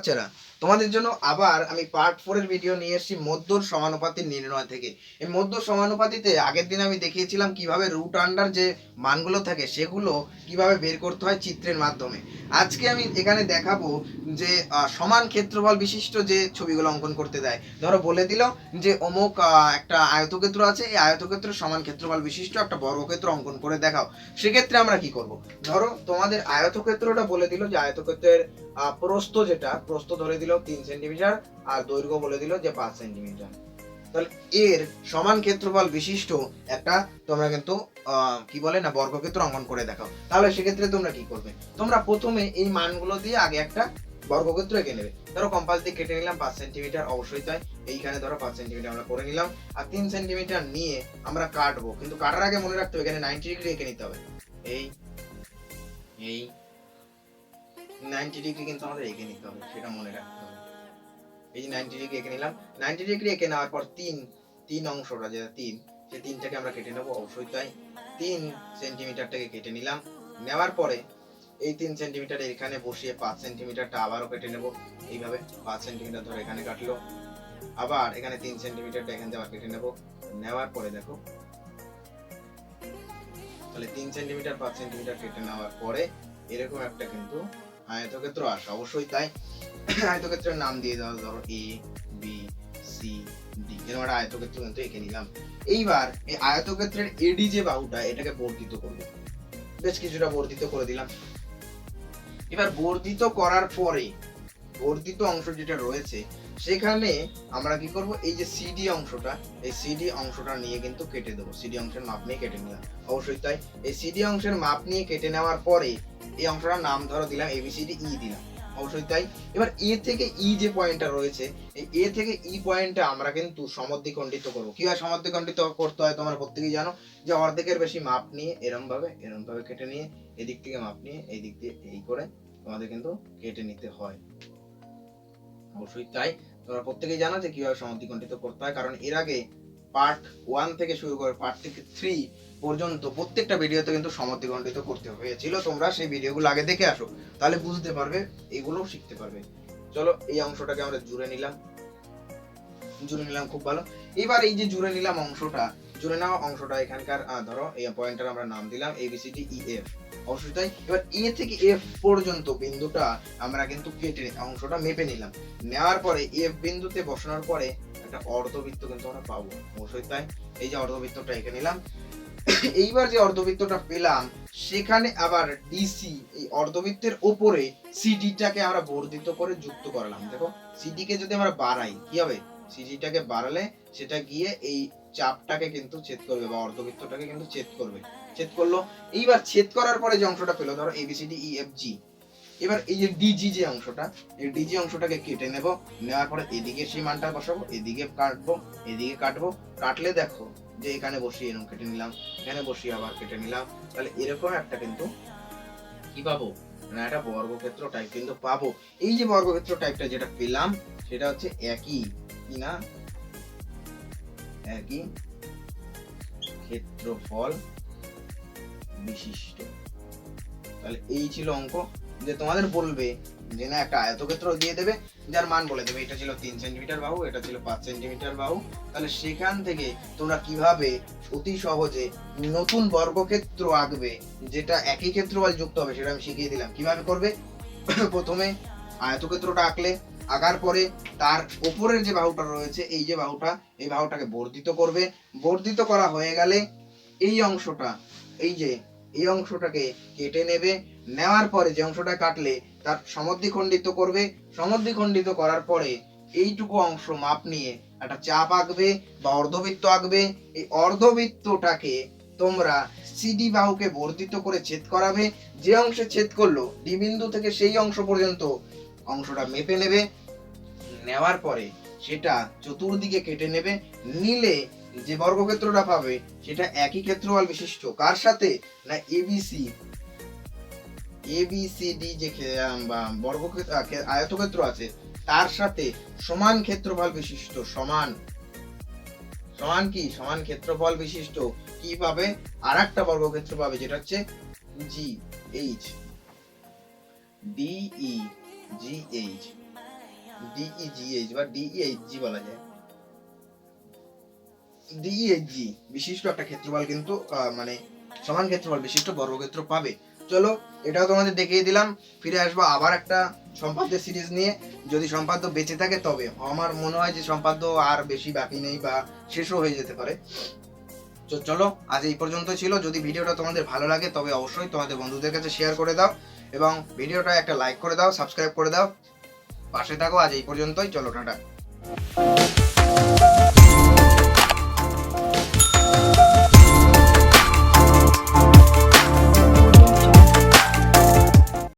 বাচ্চারা তোমাদের জন্য আবার আমি পার্ট ফোরের ভিডিও নিয়ে এসেছি মধ্যর সমানুপাতির নির্ণয় থেকে। এই মধ্য সমানুপাতিতে আগের দিন আমি দেখিয়েছিলাম কীভাবে রুট আন্ডার যে মানগুলো থাকে সেগুলো কীভাবে বের করতে হয় চিত্রের মাধ্যমে। আজকে আমি এখানে দেখাবো যে সমান ক্ষেত্রফল বিশিষ্ট যে ছবিগুলো অঙ্কন করতে দেয়। ধরো বলে দিল যে অমুক একটা আয়তক্ষেত্র আছে এই আয়তক্ষেত্র সমান ক্ষেত্রফল বিশিষ্ট একটা বর্গক্ষেত্র অঙ্কন করে দেখাও। সেক্ষেত্রে আমরা কি করব? ধরো তোমাদের আয়তক্ষেত্রটা বলে দিল যে আয়তক্ষেত্রের আহ, প্রস্থ যেটা প্রস্থ ধরে দিল তিন সেন্টিমিটার আর দৈর্ঘ্য বলে দিল যে পাঁচ সেন্টিমিটার। তাহলে এর সমান ক্ষেত্রফল বিশিষ্ট একটা তোমরা কিন্তু কি বলে না, বর্গক্ষেত্র অঙ্কন করে দেখাও। তাহলে সেক্ষেত্রে তোমরা কি করবে? তোমরা প্রথমে এই মানগুলো দিয়ে আগে একটা বর্গক্ষেত্র এঁকে নেবে। ধরো কম্পাস দিয়ে কেটে নিলাম, পাঁচ সেন্টিমিটার অবশ্যই তাই। এইখানে ধরো পাঁচ সেন্টিমিটার আমরা করে নিলাম। আর তিন সেন্টিমিটার নিয়ে আমরা কাটবো। কিন্তু কাটার আগে মনে রাখতে হবে, এখানে নাইনটি ডিগ্রি এঁকে নিতে হবে। এই এই নাইনটি ডিগ্রি কিন্তু আমাদের এঁকে নিতে হবে, সেটা মনে রাখতে হবে। এই যে নাইনটি ডিগ্রি এঁকে নিলাম নাইনটি ডিগ্রি এঁকে নেওয়ার পর তিন তিন অংশটা যেটা তিন সেই তিনটাকে আমরা কেটে নেব, অবশ্যই তাই। তিন সেন্টিমিটারটাকে কেটে নিলাম, নেওয়ার পরে এই তিন সেন্টিমিটার এখানে বসিয়ে পাঁচ সেন্টিমিটারটা আবারও কেটে নেব। এইভাবে পাঁচ সেন্টিমিটার ধরে এখানে কাটলো। আবার এখানে তিন সেন্টিমিটারটা এখান থেকে কেটে নেব। নেওয়ার পরে দেখো, তাহলে তিন সেন্টিমিটার পাঁচ সেন্টিমিটার কেটে নেওয়ার পরে এরকম একটা কিন্তু আয়তক্ষেত্র আসে। অবশ্যই তাই। আয়তক্ষেত্রের নাম দিয়ে দাও, ধরো এ বি সি ডি এরকম একটা আয়তক্ষেত্র কিন্তু এঁকে নিলাম। এইবার এই আয়তক্ষেত্রের এডি যে বাহুটা, এটাকে বর্ধিত করব। বেশ কিছুটা বর্ধিত করে দিলাম। এবার বর্ধিত করার পরে, বর্ধিত অংশ যেটা রয়েছে সেখানে আমরা কি করব? এই যে সিডি অংশটা, এই সিডি অংশটা নিয়ে কিন্তু কেটে দেবো। সিডি অংশের মাপ নিয়ে কেটে নিলাম। অবশ্যই তাই, এই সিডি অংশের মাপ নিয়ে কেটে নেওয়ার পরে এই অংশটার নাম ধরো দিলাম এবিসিডি ই দিলাম। অবশ্যই তাই, এবার এ থেকে ই যে পয়েন্টটা রয়েছে, এই এ থেকে ই পয়েন্টটা আমরা কিন্তু সমদ্বিখণ্ডিত করব। কীভাবে সমদ্বিখণ্ডিত করতে হয় তোমরা প্রত্যেকেই জানো? যে অর্ধেকের বেশি মাপ নিয়ে এরম ভাবে এরম ভাবে কেটে নিয়ে, এদিক থেকে মাপ নিয়ে এই দিক দিয়ে এই করে তোমাদের কিন্তু কেটে নিতে হয়। অবশ্যই তাই। তোমরা প্রত্যেকেই জানো যে কীভাবে সমদ্বিখণ্ডিত করতে হয়। কারণ এর আগে পার্ট ওয়ান থেকে শুরু করে পার্ট থেকে থ্রি পর্যন্ত প্রত্যেকটা ভিডিওতে কিন্তু সমদ্বিখণ্ডিত করতে হয়েছিল। তোমরা সেই ভিডিওগুলো আগে দেখে আসো, তাহলে বুঝতে পারবে, এগুলোও শিখতে পারবে। চলো এই অংশটাকে আমরা জুড়ে নিলাম। জুড়ে নিলাম খুব ভালো। এবার এই যে জুড়ে নিলাম অংশটা জুড়ে নেওয়া অংশটা এখানকার ধরো, এই পয়েন্টার আমরা নাম দিলাম A B C D E F অবশ্যই তাই। এবার এ থেকে এফ পর্যন্ত বিন্দুটা আমরা কিন্তু কেটে অংশটা মেপে নিলাম। নেওয়ার পরে এফ বিন্দুতে বসানোর পরে একটা অর্ধবৃত্ত কিন্তু আমরা পাবো। অবশ্যই তাই। এই যে অর্ধবৃত্তটা এঁকে নিলাম। এইবার যে অর্ধবৃত্তটা পেলাম, সেখানে আবার ডিসি এই অর্ধবৃত্তের ওপরে সিডিটাকে আমরা বর্ধিত করে যুক্ত করলাম। দেখো সিডিকে যদি আমরা বাড়াই, কি হবে? সিডিটাকে বাড়ালে সেটা গিয়ে এই চাপটাকে কিন্তু ছেদ করবে বা অর্ধবৃত্তটাকে কিন্তু ছেদ করবে। ছেদ করল, এইবার ছেদ করার পরে যে অংশটা পেল, ধরো এবিসিডি ই এফ জি এবার এই যে ডিজি যে অংশটা, এই ডিজি অংশটাকে কেটে নেব, নেওয়ার পরে এদিকে সেই মানটা বসাবো, এদিকে কাটবো এদিকে কাটবো। কাটলে দেখো যে এখানে বসিয়ে এরকম কেটে নিলাম, এখানে বসিয়ে আবার কেটে নিলাম। তাহলে এরকম একটা কিন্তু কি পাবো? না একটা বর্গক্ষেত্র টাইপ কিন্তু পাবো। এই যে বর্গক্ষেত্র টাইপটা যেটা পেলাম, সেটা হচ্ছে একই, কি না? একই ক্ষেত্রফল বিশিষ্ট। তাহলে এই ছিল অঙ্ক যে তোমাদের বলবে যে না, একটা আয়তক্ষেত্র দিয়ে দেবে, যার মান বলে দেবে। এটা ছিল তিন সেন্টিমিটার বাহু, এটা ছিল পাঁচ সেন্টিমিটার বাহু। তাহলে সেখান থেকে তোমরা কীভাবে অতি সহজে নতুন বর্গক্ষেত্র আঁকবে, যেটা একই ক্ষেত্রফল যুক্ত হবে, সেটা আমি শিখিয়ে দিলাম। কীভাবে করবে? প্রথমে আয়তক্ষেত্রটা আঁকলে আঁকার পরে তার উপরের যে বাহুটা রয়েছে, এই যে বাহুটা, এই বাহুটাকে বর্ধিত করবে। বর্ধিত করা হয়ে গেলে এই অংশটা, এই যে, এই অংশটাকে কেটে নেবে। নেওয়ার পরে যে অংশটা কাটলে তার সমদ্বিখণ্ডিত করবে। সমদ্বিখণ্ডিত করার পরে এইটুকু অংশ মাপ নিয়ে একটা চাপ আঁকবে বা অর্ধবৃত্ত আঁকবে। এই অর্ধবৃত্তটাকে তোমরা সিডি বাহুকে বর্ধিত করে ছেদ করাবে। যে অংশে ছেদ করল ডি বিন্দু থেকে সেই অংশ পর্যন্ত অংশটা মেপে নেবে। নেওয়ার পরে সেটা চতুর্দিকে কেটে নেবে, নিলে যে বর্গক্ষেত্রটা পাবে সেটা একই ক্ষেত্রফল বিশিষ্ট। কার সাথে? না এবিসি এবিসিডি যে বর্গক্ষেত্র আয়তক্ষেত্র আছে, তার সাথে সমান ক্ষেত্রফল বিশিষ্ট, সমান। সমান কি? সমান ক্ষেত্রফল বিশিষ্ট কি পাবে? আর একটা বর্গক্ষেত্র পাবে, যেটা হচ্ছে G H DE G H DEGH বা ডিইএইচজি বলা যায়। ডিইএইচজি বিশিষ্ট একটা ক্ষেত্রফল কিন্তু মানে সমান ক্ষেত্রফল বিশিষ্ট বর্গক্ষেত্র পাবে। চলো, এটাও তোমাদের দেখিয়ে দিলাম। ফিরে আসব আবার একটা সিরিজ নিয়ে। যদি সম্পাদ্য বেঁচে থাকে, তবে আমার মনে হয় যে সম্পাদ্য আর বেশি বাকি নেই বা শেষও হয়ে যেতে পারে। তো চলো, আজ এই পর্যন্ত ছিল। যদি ভিডিওটা তোমাদের ভালো লাগে, তবে অবশ্যই তোমাদের বন্ধুদের কাছে শেয়ার করে দাও। এবং ভিডিওটা একটা লাইক করে দাও সাবস্ক্রাইব করে দাও। পাশে থাকো আজ এই পর্যন্তই। চলো টাটা।